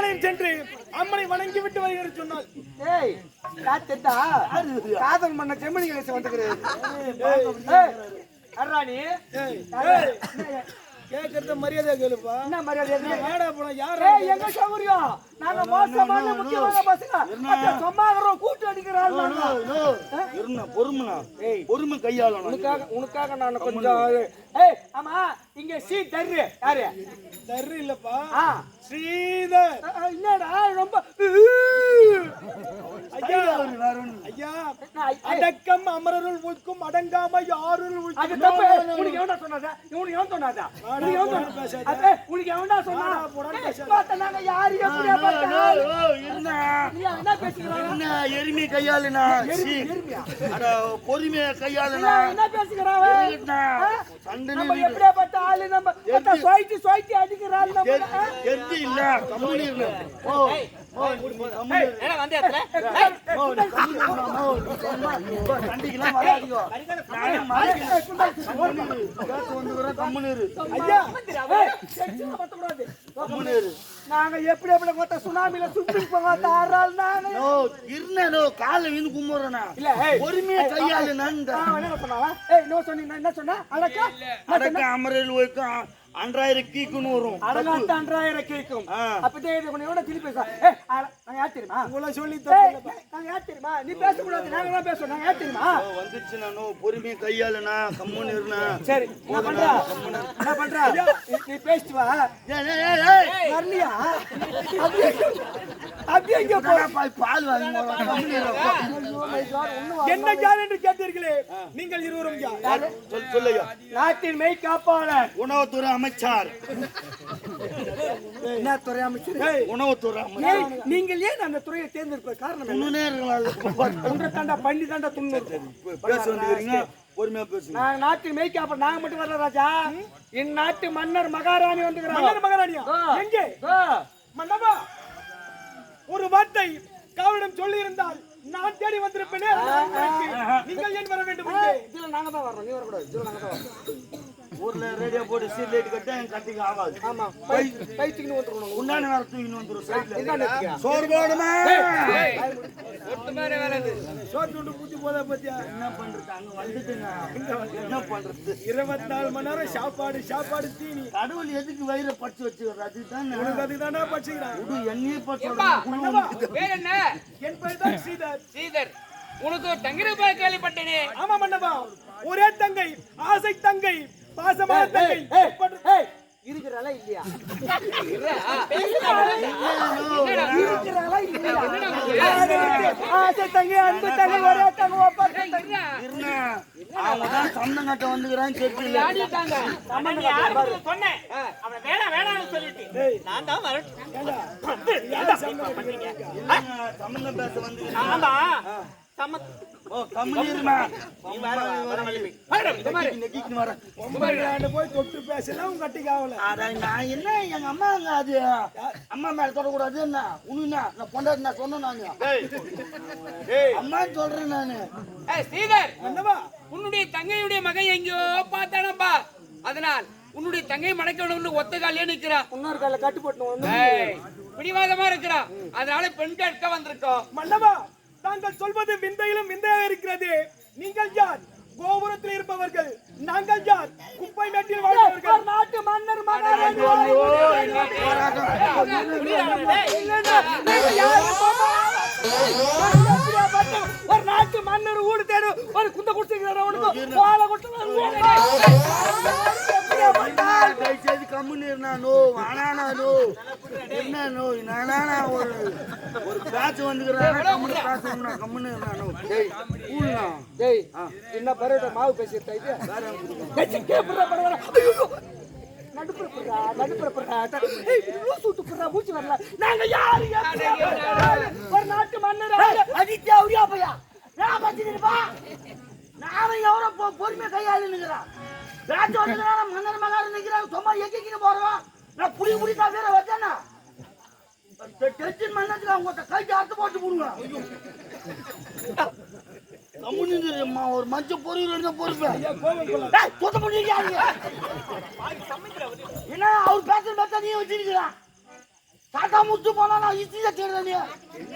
தேவாலயம் சென்று அம்மனை வணங்கி விட்டு வருகிற சொன்னாள் ஏய் காத்தா காதல் பண்ண செம்மணி கணேசன் வந்துக்கிறாரு. ஏய் அர்ரா நீ? ஏய், ஏய், கேட்கறத மரியாதை கேளுப்பா. என்ன மரியாதை? வாடா போனா யாரு ஏய் எங்க சௌகரியம் நாங்க மோசமான முக்கியமான பசங்க. சும்மாகிறோம் கூட்டு அடிக்கிறாள் இருண்ணா பொறுமைண்ணா பொறுமை கையாளணும். உனக்காக உனக்காக நான் கொஞ்சம் ஏய் ஆமா இங்க சீ தர்ரு. யாரு? தர்று இல்லப்பா. ஆ. ஸ்ரீதர். என்னடா ரொம்ப ஐயா. அடக்கம் அமரருள் உய்க்கும் அடங்காம யாருள் உய்க்கும்? உனக்கு எவன்டா சொன்னாதா? எவன் உனக்கு எவன் உனக்கு எவன்டா சொன்னா. பார்த்த நாங்க யாரு எப்படியா பார்த்தா நீ என்ன பேசுகிறாங்க என்ன எருமை கையாளுனா? அட பொறுமையா கையாளுனா? என்ன இருக்கட்னா. சண்டை நம்ம நிறுத்து. எப்படியாப்பட்ட ஆளு? நம்ம சொயிட்டு சொயிட்டு அடிக்கிறாள் நம்ம இல்ல ஓ ஓ. என்ன வந்த இடத்துல ஓ. ஓ, வராதீங்க. நான் இரு. ஐயா இரு. நாங்க எப்படி எப்படி மொத்த சுனாமில சுத்தி போங்க தாராள் நாங்க நோ, காலை விழுந்து கும்பிடுறேனா. இல்ல கையாளுனான்ற. ஆ, என்ன சொன்னாவா ஏய் நோ சொன்னீங்க நான் என்ன சொன்னா அடக்கா அடக்க அமரல் அன்றாயிரம் கீக்குன்னு வரும். அடங்காத்த அன்றாயிரம் கேக்கும். அப்பதே இது எவ்வளவு திருப்பி பேச நாங்க யார் தெரியுமா? உங்களை சொல்லி நாங்க யார் தெரியுமா? நீ பேசக்கூடாது நாங்க தான் பேசுவோம். நாங்க யார் தெரியுமா? நானோ. பொறுமையா கையாளுனா கம்முன்னு இருண்ணா. சரி என்ன பண்ற? என்ன பண்ற? நீ- பேசிட்டு வா. வரலையா? அப்படியே இங்க பால் ஒண்ணும் என்ன யார் என்று கேட்டீர்களே? நீங்கள் இருவரும் சொல்லுங்க நாட்டின் மெய் காப்பாளர். உணவுத்துறை அமைச்சர். என்ன துறை அமைச்சர்? உணவுத்துறை நீங்கள் ஏன் அந்த துறையை தேர்ந்தெடுப்ப காரணம் உங்களை தாண்டா பண்ணி தாண்டா துண்ணு பொறுமையா பேசுங்க. நாங்க காப்பாளர் நாங்க மட்டும் வரல ராஜா. இந்நாட்டு மன்னர் மகாராணி வந்துக்கிறாங்க மன்னர் மகாராணியா. எங்கே? மன்னவா? ஒரு வார்த்தை காவலிடம் சொல்லி இருந்தால் நான் தேடி வந்திருப்பேனே. நீங்கள் ஏன் வர வேண்டும் நாங்க தான் வரோம் நீ வரக்கூடாது. நாங்க தான் வரோம் ஊர்ல ரேடியோ போட்டு சீட் லைட் கட்ட என் கட்டிக்கு ஆகாது. ஆமா. பை பைத்துக்குன்னு வந்துருக்கணும் உண்டான வேற தூக்கின்னு வந்துரும் சைட்ல? சோறு போடுமா? சோறு துண்டு பூத்தி போதா பத்தியா? என்ன பண்றது? அங்க வந்துட்டுங்க. என்ன பண்றது? இருபத்தி நாலு மணி நேரம் சாப்பாடு சாப்பாடு தீனி. கடவுள் எதுக்கு வயிறை பச்சு வச்சுக்கிறது? அதுதான். உனக்கு அதுதானே பச்சுக்கிறான் விடு என்னையே பச்சு என்ன? என் பேர் தான் ஸ்ரீதர் ஸ்ரீதர் உனக்கு ஒரு தங்கிருப்பா கேள்விப்பட்டேனே. ஆமா மன்னவா. ஒரே தங்கை ஆசை தங்கை. பாசமான தங்கை இருக்கிறாளா இல்லையா? இருக்கிறாளா இல்லையா? ஆசை தங்கி அன்பு தங்கி ஒரே தங்க ஒப்பா தங்கி இருண்ணா அவங்க தான் சந்தம் கட்ட வந்துக்கிறான்னு தெரியல சொன்னேன்? அவன் வேணாம் வேணாம்னு சொல்லிட்டு. நான் தான் வரட்டும் சம்பந்தம் பேச வந்து ஆமா. போய். தொட்டு பேசலாம் உங்க கட்டிக்கு ஆகல நான் என்ன எங்க அம்மா அங்க அது? அம்மா மேல தொடக்கூடாது என்ன? உனக்கு நான் பொண்டாட்டி நான் சொன்னேன் நானு? அம்மான்னு சொல்றேன் நானு. ஸ்ரீதர். மன்னவா உன்னுடைய தங்கையுடைய மகன் எங்கேயோ பார்த்தானப்பா. அதனால் உன்னுடைய தங்கை மடக்கணும்னு ஒத்த காலியே நிக்கிறான் இன்னொரு கால கட்டு போட்டு வந்து ஏய், பிடிவாதமா இருக்கிறான் அதனால பெண் கேட்க வந்திருக்கோம். மன்னவா தாங்கள் சொல்வது விந்தையிலும் விந்தையாக இருக்கிறது. நீங்கள் யார்? கோபுரத்தில் இருப்பவர்கள். நாங்கள் யார்? குப்பை மேட்டில் வாழ்பவர்கள். நாட்டு மன்னர் மகாராணி ஒரு நாட்டு மன்னர் ஊடு தேடு. ஒரு குந்த குடிச்சுக்கிறார் அவனுக்கு வாழை தயவுசெய்து கம்முன்னு இருந்தா நோ வானானா நோ. என்ன நோ நானா ஒரு ஒரு பேட்ச் வந்துக்கிறான்? பேசணும்னா கம்முன்னு டேய் கூழ்னா டேய் என்ன பரோட்டா மாவு பேசிட்டு இது கச்சி கேப்புறா பரவாயில்ல. ஐயோ நடுப்புற புறா நடுப்புற புறா ஏய் லூசு விட்டு புறா மூச்சு வரல. நாங்க யாரு? யாரு? ஒரு நாட்டு மன்னர்? அதித்யா உரியா பையா? நான் பச்சிருப்பா நாம எவரோ பொ- பொறுமையா கையாளு நிக்கிறான் பேட்ச் வந்துக்கிறான் மன்னர் மகாரம் நிக்கிறான் சும்மா எக்கிக்கின்னு போறோம். நான் புடி புடி தான் வேற வச்சேன்னா டென்ஷன் அவங்க கைக்கு அறுத்து போட்டு போடுங்க கம்முன்னு ஒரு மஞ்ச இருந்தா பொறுப்பேன் சுத்த பண்ணிருக்காங்க என்ன அவர் பேசுற பார்த்தா நீ வச்சிருக்கிறான் தாத்தா முத்து போனா நான் இசியா தேடுறேன் நீ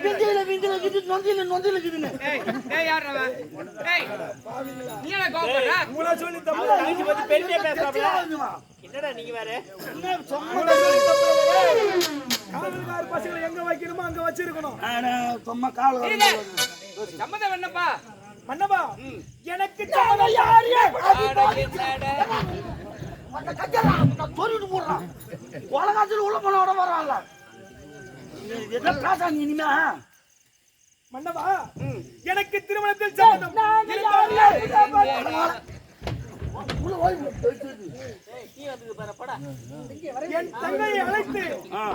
விந்தியில விந்தியில கிது நொந்தியில நொந்தியில கிதுன்னு ஏய் ஏய் யார் அவன்? ஏய் நீ என்ன கோபப்படுற உங்களை சொல்லி தப்பு தங்கச்சி பத்தி பெருமையா பேசுறாப்ல ஆகுதுமா. என்னடா நீங்க வேற? என்ன சும்மா வைக்கணுமோ அங்க வச்சிருக்கணும். நானு சும்மா கால் இருங்க. சம்மதம் என்னப்பா? மன்னவா எனக்கு சம்மதம் யாரு சொல்லிட்டு போடுறான் உலகத்தில் உள்ள போனோட வரான்ல என்ன பேசா நீ இனிமே? எனக்கு திருமணத்தில் சம்மதம் என் தங்கையை அழைத்து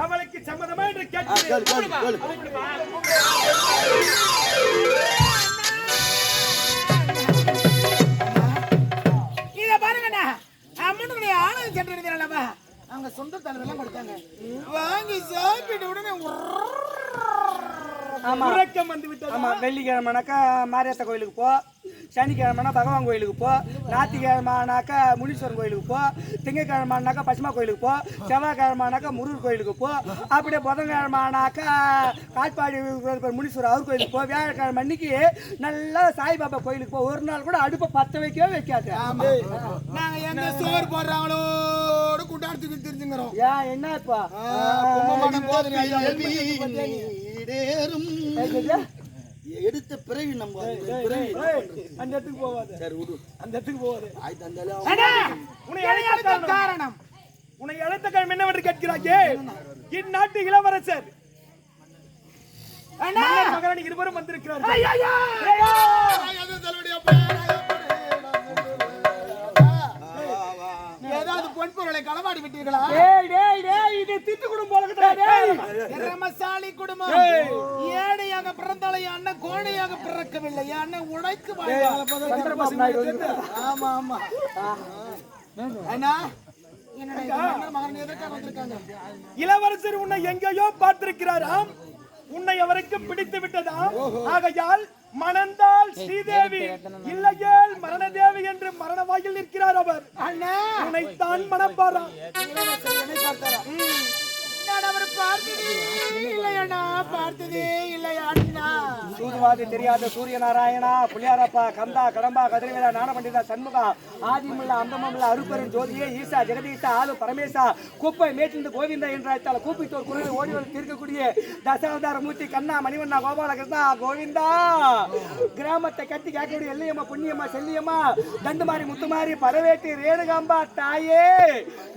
அவளுக்கு சம்மதமா என்று இத பாருங்கண்ணா. அம்மனுடைய இருக்கிறல்லவா அவங்க சொந்த தலைவெல்லாம் கொடுத்தாங்க. வாங்கி சாப்பிட்டு உடனே உறக்கம் வந்து விட்டது ஆமா வெள்ளிக்கிழமைனாக்கா மாரியாத்தா கோயிலுக்கு போ. சனிக்கிழமைனா பகவான் கோயிலுக்கு போ ஞாயிற்றுக்கிழமைனாக்கா முனீஸ்வரன் கோயிலுக்கு போ திங்கக்கிழமைனாக்கா பசுமா கோயிலுக்கு போ செவ்வாய்க்கிழமைனாக்கா முருகர் கோயிலுக்கு போ. அப்படியே புதன்கிழமைனாக்கா காட்பாடி முனீஸ்வரர் அவர் கோயிலுக்கு போ. வியாழக்கிழமை அன்னைக்கு நல்லா சாய்பாபா கோயிலுக்கு போ. ஒரு நாள் கூட அடுப்பை பத்த வைக்கவே வைக்காது. நாங்க எங்க சோறு போடுறாங்களோ கூட்டாடுத்துக்கு தெரிஞ்சுங்கிறோம். ஏன் என்ன இப்ப? எடுத்த பிறவி நம்ம அந்த அந்த இடத்துக்கு போவாது சரி விடு. அந்த இடத்துக்கு போவாது ஆய் தந்தாலே உன்னை அழைத்த காரணம்? உன்னை அழைத்த காரணம் என்னவென்று கேட்கிறாயே? இந்நாட்டு இளவரசர். மகாராணி இருவரும் வந்திருக்கிறார்கள். பொருளை களவாடி விட்டீர்களா? டேய் டேய் டேய் இது திட்டு குடும்பம் டேய். குடும்பம். ஏழையாக பிறந்தாலே அண்ணன் கோழையாக பிறக்கவில்லை. அண்ணன் வந்து ஆமா ஆமா. அண்ணா இளவரசர் உன்னை எங்கேயோ பார்த்திருக்கிறாராம். உன்னை அவருக்கு பிடித்து விட்டதாம். ஆகையால் மணந்தால் ஸ்ரீதேவி இல்லையேல் மரணதேவி என்று மரண வாயில் நிற்கிறார் அவர். அண்ணா! உன்னை சூதுவாதி தெரியாத சூரிய நாராயணா புளியாரப்பா கந்தா கடம்பா கதிரவேலா ஞானபண்டிதா சண்முகா ஆதிமுள்ள அந்தமமுள்ள அருப்பெரும் ஜோதியே ஈசா ஜெகதீசா ஆளு பரமேசா குப்பை மேற்றிருந்து கோவிந்தா என்றால் கூப்பித்தோர் குரல் ஓடி வந்து தீர்க்கக்கூடிய தசாவதார மூர்த்தி கண்ணா மணிவண்ணா கோபாலகிருஷ்ணா கோவிந்தா. கிராமத்தை கட்டி கேட்கக்கூடிய எல்லையம்மா புண்ணியம்மா செல்லியம்மா தண்டுமாரி முத்துமாரி பரவேட்டி ரேணுகாம்பா தாயே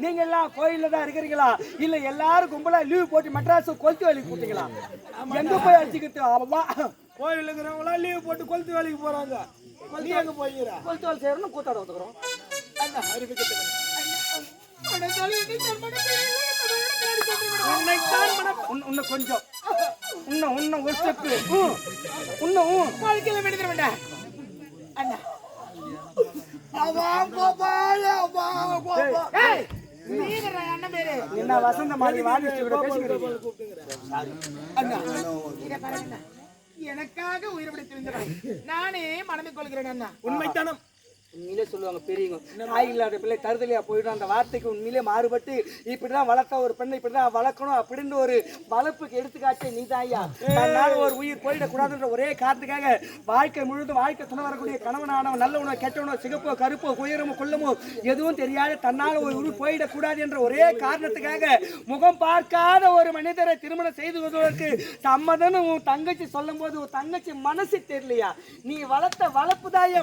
நீங்க எல்லாம் கோயில்ல தான் இருக்கிறீங்களா? இல்ல எல்லாரும் கும்பலா லீவ் போட்டு மெட்ராஸ் கொளுத்து வேலைக்கு போட்டீங்களா? எங்க போய் அடிச்சுக்கிட்டு? ஆமா கோயில் இருக்கிறவங்களா லீவ் போட்டு கொளுத்து வேலைக்கு போறாங்க. நீ எங்க போய்கிற கொளுத்து வேலை செய்யறோம் கூத்தாட மண இன்னும் கொஞ்சம். இன்னும் இன்னும் ஒரு ஸ்டெப் இன்னும் வாழ்க்கையில விடுதலை வேண்டாம் அண்ணா. அவன் கோபால அவன் கோபால. என்ன வசந்த மாதிரி வாணிச்சு விட எனக்காக உயிர் விட நானே மனதில் கொள்கிறேன் அண்ணா. உண்மைத்தானம். உண்மையிலே சொல்லுவாங்க பெரியவங்க தாய் இல்லாத பிள்ளை தருதலையா? போயிடும். அந்த வார்த்தைக்கு உண்மையிலே மாறுபட்டு இப்படிதான் வளர்த்த ஒரு பெண்ணை இப்படிதான் வளர்க்கணும் அப்படின்னு ஒரு வளர்ப்புக்கு எடுத்துக்காட்டு நீ தாயா தன்னால ஒரு உயிர் போயிடக்கூடாதுன்ற ஒரே காரணத்துக்காக வாழ்க்கை முழுதும் வாழ்க்கை துணை வரக்கூடிய உணவு கெட்ட உணவு சிகப்போ கருப்போ உயரமோ கொள்ளமோ எதுவும் தெரியாத. தன்னால் ஒரு உயிர் போயிடக்கூடாது என்ற ஒரே காரணத்துக்காக முகம் பார்க்காத ஒரு மனிதரை திருமணம் செய்து கொள்வதற்கு சம்மதம்னு உன் தங்கச்சி சொல்லும் போது உன் தங்கச்சி மனசு தெரியலையா? நீ வளர்த்த வளர்ப்பு தாயா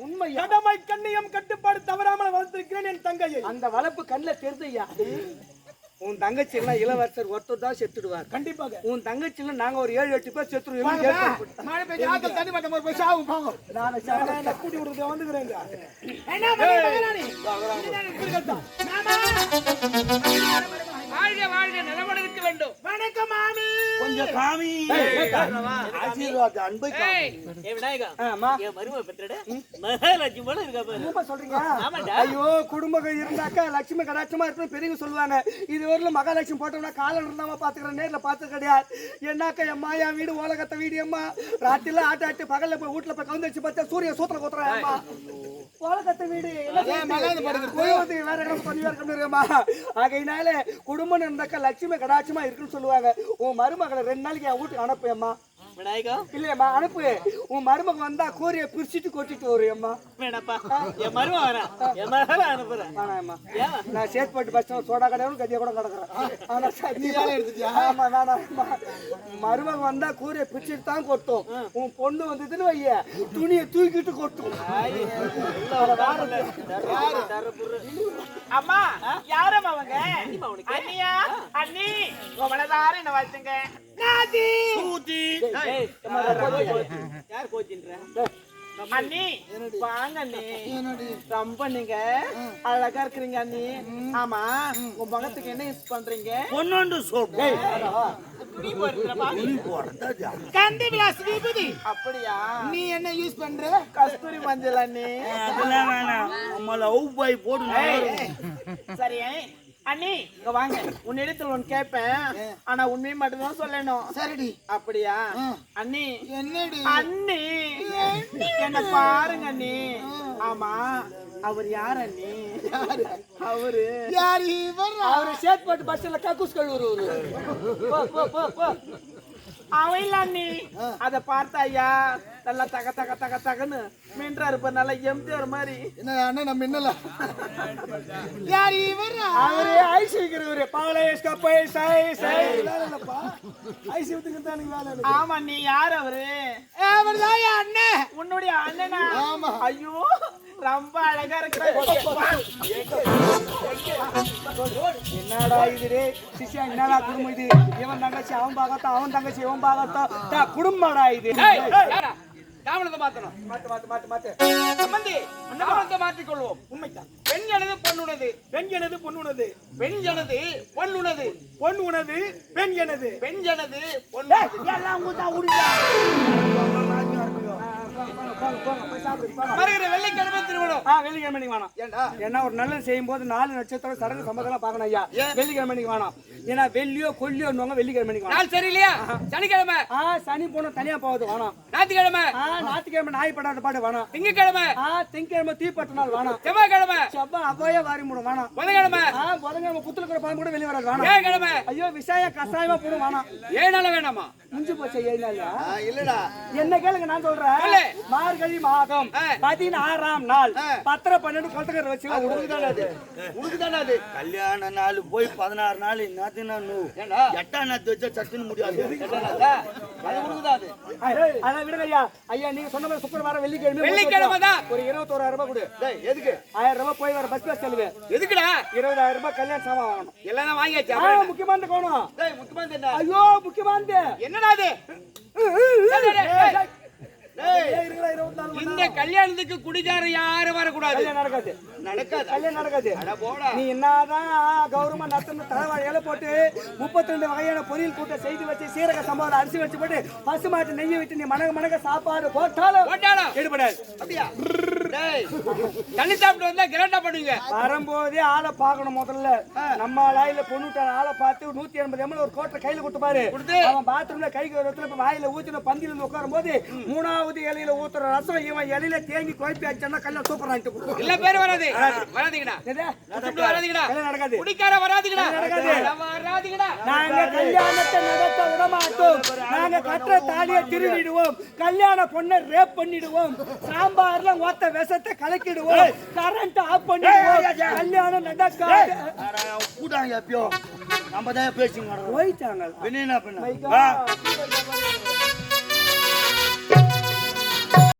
உண்மையா? கடமை கண்ணியம் கட்டுப்பாடு தவறாமல் வளர்த்திருக்கிறேன் என் தங்கையை. அந்த வளர்ப்பு கண்ணில் தெரிதையா உன் தங்கச்சி எல்லாம் இளவரசர் ஒருத்தர் தான் செத்துடுவார். கண்டிப்பாக. உன் தங்கச்சி எல்லாம் நாங்க ஒரு ஏழு எட்டு பேர் செத்துருவோம் மழை பெய்ஞ்சு ஆத்தல் தண்ணி நான் கூட்டி விடுறது வந்துக்கிறேங்க. என்ன வாழ்க வாழ்க இருக்க வேண்டும். வணக்கம் மாமி. கொஞ்சம் காமி. ஆசீர்வாத அன்பை காமி. ஏய் ஏ விநாயகா ஆமா என் மருமக பெற்றட மகாலட்சுமி போல இருக்கா பாரு. ரொம்ப சொல்றீங்க? ஆமாண்டா. ஐயோ குடும்பம் இருந்தாக்கா லட்சுமி கடாட்சமா இருக்கணும் பெரியவங்க சொல்லுவாங்க. இது வரலும் மகாலட்சுமி போட்டோம்னா காலம் இருந்தாம பாத்துக்கிறேன் நேர்ல பார்த்து கிடையாது. என்னக்கா எம்மா என் வீடு ஓலகத்த வீடு அம்மா ராத்திரில ஆட்ட ஆட்டு பகல்ல போய் வீட்டுல போய் கவுந்து வச்சு பார்த்தா சூரிய சூத்திர குத்துறேன் ஆகையினால குடும்பம் இருந்தாக்கா லட்சுமி கடாட்சமா இருக்குன்னு சொல்லுவாங்க. உன் மருமகளை ரெண்டு நாளைக்கு என் வீட்டுக்கு அனுப்புயம்மா. இல்லையம்மா அனுப்பு. உன் மருமக வந்தா கூரையை பிரிச்சுட்டு கொட்டிட்டு வருயம்மா வேணாப்பா. என் மருமன் வரேன் என் மகளை அனுப்புறேன். வேணாம்மா ஏன்? நான் சேத்பட்டு பஸ் ஸ்டாண்ட் சோடா கடையோட கதியா கூட கிடக்குறேன். ஆமா வேணாம்மா மருமக வந்தா கூரையை பிரிச்சுட்டு தான் கொட்டும். உன் பொண்ணு வந்ததுன்னு வைய துணியை தூக்கிட்டு கொட்டும். அம்மா யாரம்மா அவங்க? அண்ணியா? அண்ணி உங்களதார என்ன வாழ்த்துங்க. நாதி! யார் கோச்சின்ற அண்ணி வாங்க அண்ணி ரொம்ப நீங்க அழகா இருக்கிறீங்க அண்ணி. ஆமா உங்க முகத்துக்கு என்ன யூஸ் பண்றீங்க? பொன்னொண்டு சோப்பு. விலாஸ் விபூதி. அப்படியா? நீ என்ன யூஸ் பண்ற? கஸ்தூரி மஞ்சள் அண்ணி. அதெல்லாம் வேணாம். நம்ம லவ் பாய் போடு சரி அண்ணி இங்க வாங்க. உன்னிடத்தில் ஒன்னு கேட்பேன் ஆனா உண்மையை மட்டும் தான் சொல்லணும். சரிடி. அப்படியா? அண்ணி. என்னடி? அண்ணி. என்ன பாருங்க அண்ணி. ஆமா அவர் யார் அண்ணி? அவரு. யார் இவர்? அவரு சேத்பட்டு பஸ் ஸ்டாண்ட்ல கக்கூஸ் கழுவுறவரு. போ போ போ. இல்ல அண்ணி. அத பார்த்தா ஐயா நல்லா தக தக தக தகன்னு மென்றா இருப்ப நல்லா எம்ஜிஆர் மாதிரி. என்ன அண்ணன் நம்ம என்னல யார் இவர்? அவரு பாலேஸ் கப்பை சை சை ஐசி ஊத்துக்கு தான் எனக்கு வேலை இருக்கு. ஆமா நீ யார் அவரு? என் அண்ணன். உன்னுடைய அண்ணனா? ஆமா. ஐயோ ரொம்ப அழகா என்னடா இது டேய்? சிஷ்யா என்னடா குடும்பம் இது? இவன் தங்கச்சி அவன் பாகத்தான் அவன் தங்கச்சி இவன் பாகத்தான். டா, குடும்பமாடா இது? தாமனத்தை மாத்தணும் மாத்து மாத்து மாத்து மாத்து. சம்பந்தி மாற்றிக் கொள்வோம் உண்மைதான். பெண் எனது பொண்ணுனது பெண் எனது பொன் உனது. பெண் எனது பொண்ணுனது பொன் உனது பெண் எனது. பெண் எனது பொண்ணுனது எல்லாம் உங்க உடுங்க வருகிற வெள்ளிக்கிழமை திருமணம். ஆ வெள்ளிக்கிழமை நீங்க வேணாம். ஏன்டா ஏன்னா ஒரு நல்லது செய்யும் போது நாலு நட்சத்திரம் சடங்கு சம்பதம் பார்க்கணும் ஐயா. வெள்ளிக்கிழமை வேணாம். ஏன்னா வெள்ளியோ கொல்லியோன்னு வெள்ளிக்கிழமை நாள் சரியில்லையா? சனிக்கிழமை. ஆ சனி போன தனியா போகுது வேணாம். ஞாயிற்றுக்கிழமை. ஆ ஞாயிற்றுக்கிழமை நாய் படாத பாடு வேணாம். திங்கக்கிழமை. ஆ திங்கக்கிழமை தீப்பட்ட நாள் வேணாம். செவ்வாய்க்கிழமை. செவ்வா அவ்வையே வாரி மூடும் வேணாம். புதன்கிழமை. ஆ புதன்கிழமை புத்துல பாம்பு கூட வெளியே வராது வேணாம். வியாழக்கிழமை. ஐயோ விஷய கஷாயமா போடும் வேணாம். ஏழு வேணாமா? முடிஞ்சு போச்சு ஏழு இல்லடா. என்ன கேளுங்க நான் சொல்றேன். மார்கழி மாதம். பதினாறாம் நாள். பத்திர பன்னெண்டு கொளத்துக்கிற வச்சு உடுக்குதானே அது? உடுக்குதானே அது? கல்யாண நாள் போய் பதினாறு நாள் நான்? எட்டாம் நாத்து வச்சா சட்டுன்னு முடியாது. அது உடுக்குதா அது அதான் விடுங்க ஐயா ஐயா நீங்க சொன்ன மாதிரி சுக்கிரவாரம் வெள்ளிக்கிழமை வெள்ளிக்கிழமை தான். ஒரு இருபத்தோராயிரம் ரூபாய் கொடு. டேய் எதுக்கு? ஆயிரம் ரூபாய் போய் வர பஸ் பாஸ் செலவு. எதுக்குடா? இருபதாயிரம் ரூபாய் கல்யாண சாமான் வாங்கணும். எல்லாம் வாங்கியாச்சு முக்கியமானது கோணும். டேய், முக்கியமானது என்ன? ஐயோ முக்கியமானது. என்னடா இது இந்த கல்யாணத்துக்கு குடிகாரன் யாரும் வரக்கூடாது நடக்காது. நடக்காது? கல்யாணம் நடக்காது. நீ என்னதான் கௌரவமா நடத்தணும் தலைவாழை இலை போட்டு முப்பத்தி ரெண்டு வகையான பொரியல் கூட்ட செய்து வச்சு சீரக சம்பளம் அரிசி வச்சு போட்டு பசு மாட்டு நெய்யை விட்டு நீ மணக்க மணக்க சாப்பாடு போட்டாலும் ஈடுபடாது அப்படியா? டேய் தண்ணி சாப்பிட்டு வந்தா கிராண்டா பண்ணுவீங்க. வரும்போதே ஆளை பார்க்கணும் முதல்ல. நம்ம லாயில பொண்ணுட்டான ஆளை பார்த்து நூத்தி எண்பது எம்எல் ஒரு கோட்டை கையில கொடுத்து. பாரு. அவன் பாத்ரூம்ல கை கழுவத்துல இப்ப வாயில ஊத்தின பந்தில இருந்து உட்காரும் போது மூணாவது இலையில ஊத்துற ரசம் இவன் இலையில தேங்கி குழப்பி வச்சான்னா கல்யாணம் சூப்பர் கொடுக்கும் இல்ல பேர் வராது. வராதீங்கடா. வராதீங்கடா. நடக்காது. குடிக்கார வராதீங்கடா. நடக்காது. வராதீங்கடா. நாங்க கல்யாணத்தை நடத்த விட மாட்டோம் நாங்க கட்டுற தாலியை திருடிடுவோம். கல்யாண பொண்ணை ரேப் பண்ணிடுவோம். சாம்பார்ல ஒத்த விஷத்தை கலக்கிடுவோம். கரண்ட் ஆஃப் பண்ணிடுவோம். கல்யாணம் நடக்காது கூட்டாங்க எப்பயோ. நம்ம தான் பேசிங்க போயிட்டாங்க. என்ன பண்ண.